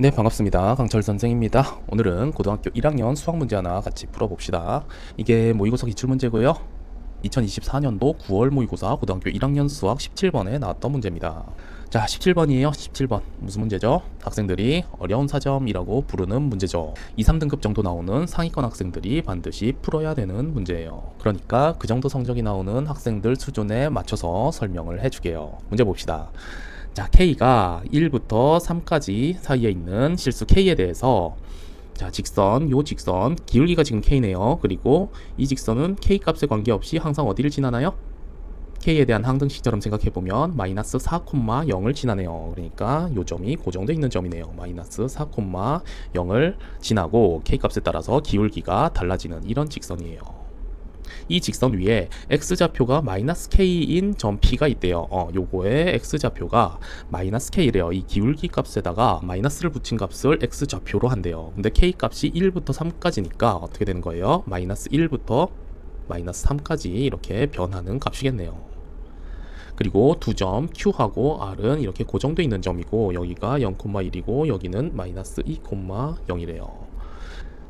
네, 반갑습니다. 강철 선생입니다. 오늘은 고등학교 1학년 수학 문제 하나 같이 풀어봅시다. 이게 모의고사 기출문제고요. 2024년도 9월 모의고사 고등학교 1학년 수학 17번에 나왔던 문제입니다. 자, 17번이에요. 17번. 무슨 문제죠? 학생들이 어려운 사점이라고 부르는 문제죠. 2, 3등급 정도 나오는 상위권 학생들이 반드시 풀어야 되는 문제예요. 그러니까 그 정도 성적이 나오는 학생들 수준에 맞춰서 설명을 해주게요. 문제 봅시다. 자, K가 1부터 3까지 사이에 있는 실수 K에 대해서 자, 직선, 요 직선, 기울기가 지금 K네요. 그리고 이 직선은 K 값에 관계없이 항상 어디를 지나나요? K에 대한 항등식처럼 생각해보면 마이너스 4,0을 지나네요. 그러니까 요 점이 고정되어 있는 점이네요. 마이너스 4,0을 지나고 K 값에 따라서 기울기가 달라지는 이런 직선이에요. 이 직선 위에 x좌표가 마이너스 k인 점 P가 있대요. 어, 요거의 x좌표가 마이너스 k래요. 이 기울기 값에다가 마이너스를 붙인 값을 x좌표로 한대요. 근데 k 값이 1부터 3까지니까 어떻게 되는 거예요? 마이너스 1부터 마이너스 3까지 이렇게 변하는 값이겠네요. 그리고 두 점 Q하고 R은 이렇게 고정되어 있는 점이고 여기가 0,1이고 여기는 마이너스 2,0이래요.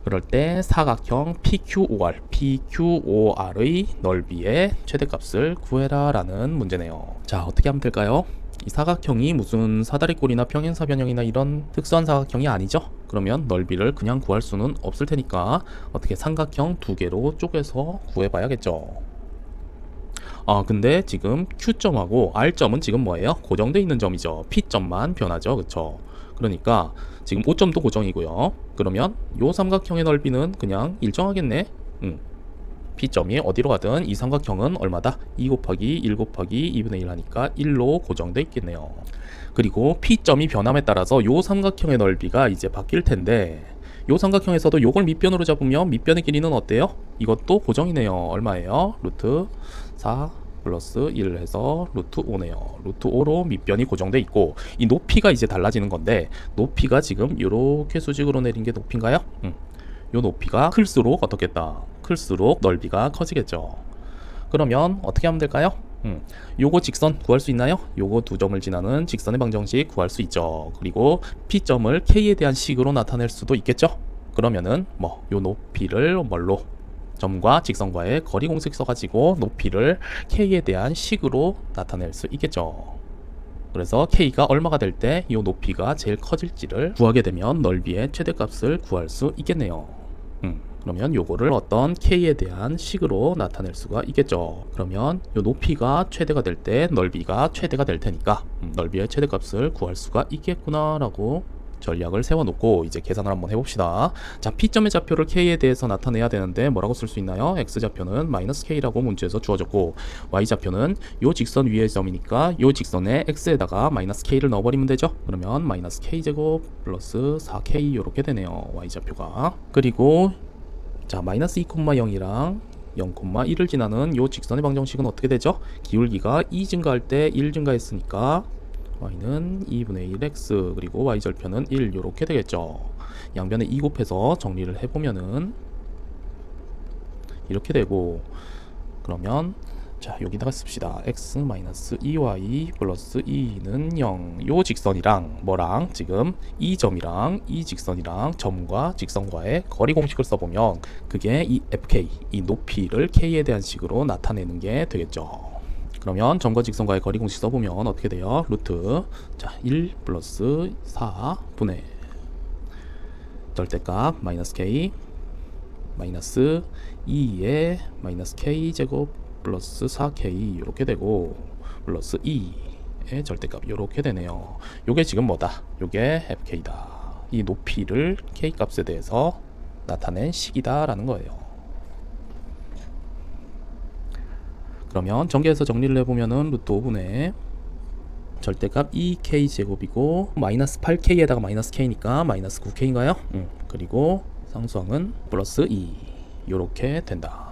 그럴 때 사각형 PQOR, PQOR의 넓이의 최대값을 구해라 라는 문제네요. 자, 어떻게 하면 될까요? 이 사각형이 무슨 사다리꼴이나 평행사변형이나 이런 특수한 사각형이 아니죠? 그러면 넓이를 그냥 구할 수는 없을 테니까 어떻게 삼각형 두 개로 쪼개서 구해봐야겠죠. 아, 근데 지금 Q점하고 R점은 지금 뭐예요? 고정되어 있는 점이죠. P점만 변하죠. 그쵸? 그러니까 지금 5점도 고정이고요. 그러면 요 삼각형의 넓이는 그냥 일정하겠네. 음. P점이 어디로 가든 이 삼각형은 얼마다? 2 곱하기 1 곱하기 2분의 1 하니까 1로 고정돼 있겠네요. 그리고 P점이 변함에 따라서 요 삼각형의 넓이가 이제 바뀔 텐데 요 삼각형에서도 요걸 밑변으로 잡으면 밑변의 길이는 어때요? 이것도 고정이네요. 얼마예요? 루트 4 플러스 1 해서 루트 5네요. 루트 5로 밑변이 고정돼 있고 이 높이가 이제 달라지는 건데 높이가 지금 이렇게 수직으로 내린 게 높이인가요? 음. 요 높이가 클수록 어떻겠다. 클수록 넓이가 커지겠죠. 그러면 어떻게 하면 될까요? 음, 요거 직선 구할 수 있나요? 요거 두 점을 지나는 직선의 방정식 구할 수 있죠. 그리고 P점을 K에 대한 식으로 나타낼 수도 있겠죠? 그러면은 뭐 요 높이를 뭘로 점과 직선과의 거리 공식 써가지고 높이를 K에 대한 식으로 나타낼 수 있겠죠. 그래서 K가 얼마가 될 때 이 높이가 제일 커질지를 구하게 되면 넓이의 최대값을 구할 수 있겠네요. 음, 그러면 요거를 어떤 K에 대한 식으로 나타낼 수가 있겠죠. 그러면 요 높이가 최대가 될 때 넓이가 최대가 될 테니까 음, 넓이의 최대값을 구할 수가 있겠구나라고 전략을 세워놓고 이제 계산을 한번 해봅시다. 자, P점의 좌표를 K에 대해서 나타내야 되는데 뭐라고 쓸 수 있나요? X좌표는 마이너스 K라고 문제에서 주어졌고 Y좌표는 요 직선 위의 점이니까 요 직선에 X에다가 마이너스 K를 넣어버리면 되죠? 그러면 마이너스 K제곱 플러스 4K 이렇게 되네요. Y좌표가. 그리고 자, 마이너스 2,0이랑 0,1을 지나는 요 직선의 방정식은 어떻게 되죠? 기울기가 2 증가할 때 1 증가했으니까 y는 2분의 1x 그리고 y절편은 1 이렇게 되겠죠. 양변에 2 곱해서 정리를 해보면은 이렇게 되고 그러면 자 여기다가 씁시다 x 2y 플러스 2는 0. 요 직선이랑 뭐랑 지금 이 점이랑 이 직선이랑 점과 직선과의 거리 공식을 써보면 그게 이 fk 이 높이를 k에 대한 식으로 나타내는 게 되겠죠. 그러면 점과 직선과의 거리 공식 써보면 어떻게 돼요? 루트 자1 플러스 4 분의 절대값 마이너스 k 마이너스 2의 마이너스 k 제곱 플러스 4k 이렇게 되고 플러스 2의 절대값 이렇게 되네요. 요게 지금 뭐다? 요게 fk다. 이 높이를 k 값에 대해서 나타낸 식이다라는 거예요. 그러면 전개해서 정리를 해보면은 루트 5분의 절대값 2k 제곱이고 마이너스 8k에다가 마이너스 k니까 마이너스 9k인가요? 음, 그리고 상수항은 플러스 2 요렇게 된다.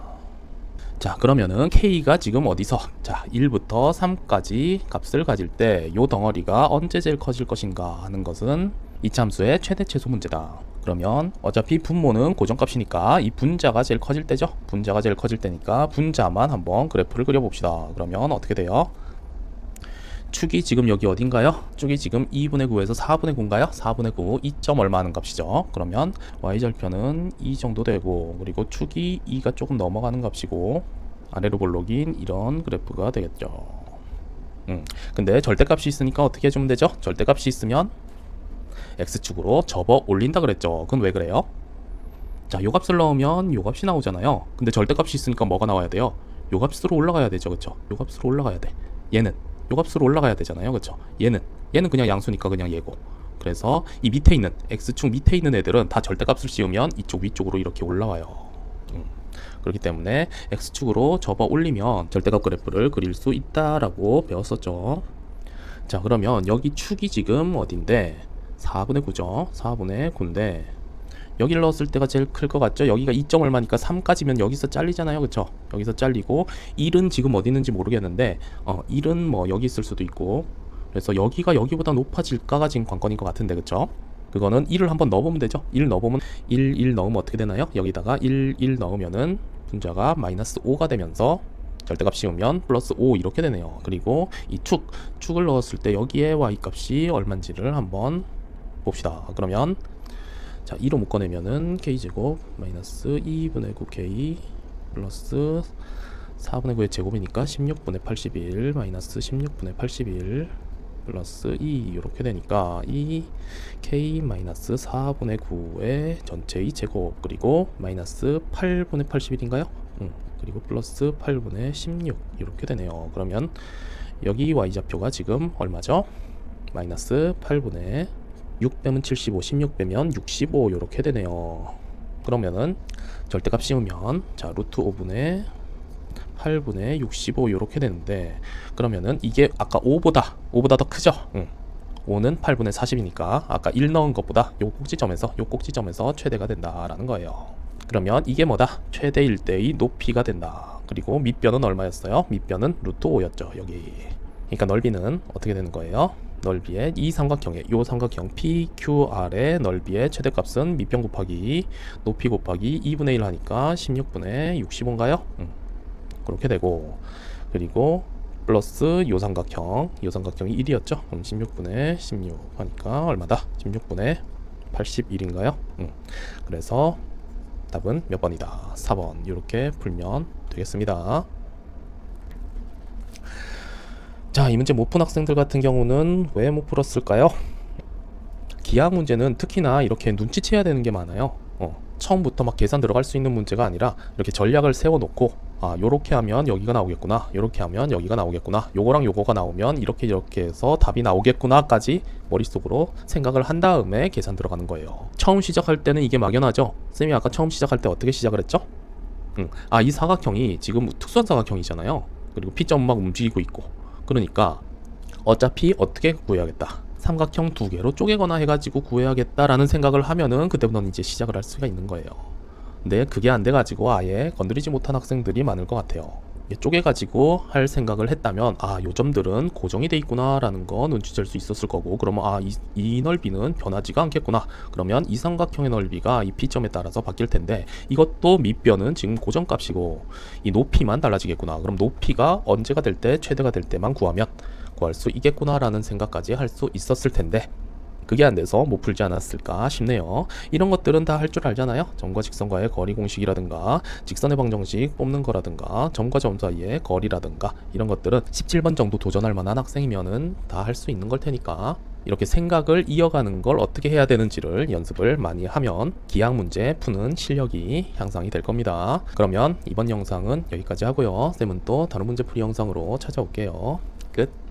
자 그러면은 k가 지금 어디서 자 1부터 3까지 값을 가질 때 요 덩어리가 언제 제일 커질 것인가 하는 것은 이 참수의 최대 최소 문제다. 그러면 어차피 분모는 고정값이니까 이 분자가 제일 커질 때죠. 분자가 제일 커질 때니까 분자만 한번 그래프를 그려봅시다. 그러면 어떻게 돼요? 축이 지금 여기 어딘가요? 축이 지금 2분의 9에서 4분의 9인가요? 4분의 9, 2점 얼마 하는 값이죠. 그러면 y절편은 2 정도 되고 그리고 축이 2가 조금 넘어가는 값이고 아래로 볼록인 이런 그래프가 되겠죠. 음, 근데 절대값이 있으니까 어떻게 해주면 되죠? 절대값이 있으면 x축으로 접어 올린다 그랬죠. 그건 왜 그래요? 자, 요 값을 넣으면 요 값이 나오잖아요. 근데 절대값이 있으니까 뭐가 나와야 돼요? 요 값으로 올라가야 되죠. 그쵸? 요 값으로 올라가야 돼. 얘는 요 값으로 올라가야 되잖아요. 그쵸? 얘는 얘는 그냥 양수니까 그냥 얘고. 그래서 이 밑에 있는 x축 밑에 있는 애들은 다 절대값을 씌우면 이쪽 위쪽으로 이렇게 올라와요. 음. 그렇기 때문에 x축으로 접어 올리면 절대값 그래프를 그릴 수 있다라고 배웠었죠. 자, 그러면 여기 축이 지금 어딘데? 4분의 9죠. 4분의 9인데 여기를 넣었을 때가 제일 클 것 같죠? 여기가 2점 얼마니까 3까지면 여기서 잘리잖아요. 그쵸? 여기서 잘리고 1은 지금 어디 있는지 모르겠는데 어, 1은 뭐 여기 있을 수도 있고 그래서 여기가 여기보다 높아질까가 지금 관건인 것 같은데 그쵸? 그거는 1을 한번 넣어보면 되죠. 1 넣어보면 1, 1 넣으면 어떻게 되나요? 여기다가 1, 1 넣으면은 분자가 마이너스 5가 되면서 절대값 씌우면 플러스 5 이렇게 되네요. 그리고 이 축, 축을 넣었을 때 여기에 y 값이 얼마인지를 한번 봅시다. 그러면 자 2로 묶어내면은 k제곱 마이너스 2분의 9k 플러스 4분의 9의 제곱이니까 16분의 81 마이너스 16분의 81 플러스 2 이렇게 되니까 2 k 마이너스 4분의 9의 전체의 제곱 그리고 마이너스 8분의 81인가요? 음, 그리고 플러스 8분의 16 이렇게 되네요. 그러면 여기 y좌표가 지금 얼마죠? 마이너스 8분의 6 빼면 75, 16 빼면 65 이렇게 되네요. 그러면은 절대값 씌우면 자 루트 5분의 8분의 65 이렇게 되는데 그러면은 이게 아까 5보다 5보다 더 크죠? 응. 5는 8분의 40이니까 아까 1 넣은 것보다 요 꼭지점에서 요 꼭지점에서 최대가 된다라는 거예요. 그러면 이게 뭐다? 최대일 때의 높이가 된다. 그리고 밑변은 얼마였어요? 밑변은 루트 5였죠. 여기. 그러니까 넓이는 어떻게 되는 거예요? 넓이의 이 삼각형의 요 삼각형 PQR의 넓이의 최대값은 밑변 곱하기 높이 곱하기 2분의 1 하니까 16분의 65인가요? 음, 그렇게 되고 그리고 플러스 요 삼각형 요 삼각형이 1이었죠? 그럼 16분의 16 하니까 얼마다? 16분의 81인가요? 음, 그래서 답은 몇 번이다? 4번 이렇게 풀면 되겠습니다. 자, 이 문제 못 푼 학생들 같은 경우는 왜 못 풀었을까요? 기하 문제는 특히나 이렇게 눈치채야 되는 게 많아요. 어, 처음부터 막 계산 들어갈 수 있는 문제가 아니라 이렇게 전략을 세워놓고 아, 요렇게 하면 여기가 나오겠구나. 요렇게 하면 여기가 나오겠구나. 요거랑 요거가 나오면 이렇게 이렇게 해서 답이 나오겠구나까지 머릿속으로 생각을 한 다음에 계산 들어가는 거예요. 처음 시작할 때는 이게 막연하죠. 쌤이 아까 처음 시작할 때 어떻게 시작을 했죠? 응. 아, 이 사각형이 지금 특수한 사각형이잖아요. 그리고 P점 막 움직이고 있고. 그러니까 어차피 어떻게 구해야겠다. 삼각형 두 개로 쪼개거나 해가지고 구해야겠다라는 생각을 하면은 그때부터는 이제 시작을 할 수가 있는 거예요. 근데 그게 안 돼가지고 아예 건드리지 못한 학생들이 많을 것 같아요. 쪼개가지고 할 생각을 했다면 아 요점들은 고정이 돼 있구나 라는 거 눈치챌 수 있었을 거고 그러면 아이 이 넓이는 변하지가 않겠구나. 그러면 이 삼각형의 넓이가 이 P점에 따라서 바뀔 텐데 이것도 밑변은 지금 고정값이고 이 높이만 달라지겠구나. 그럼 높이가 언제가 될 때 최대가 될 때만 구하면 구할 수 있겠구나 라는 생각까지 할 수 있었을 텐데 그게 안 돼서 못 풀지 않았을까 싶네요. 이런 것들은 다 할 줄 알잖아요. 점과 직선과의 거리 공식이라든가 직선의 방정식 뽑는 거라든가 점과 점 사이의 거리라든가 이런 것들은 17번 정도 도전할 만한 학생이면은 다 할 수 있는 걸 테니까 이렇게 생각을 이어가는 걸 어떻게 해야 되는지를 연습을 많이 하면 기하 문제 푸는 실력이 향상이 될 겁니다. 그러면 이번 영상은 여기까지 하고요. 쌤은 또 다른 문제 풀이 영상으로 찾아올게요. 끝.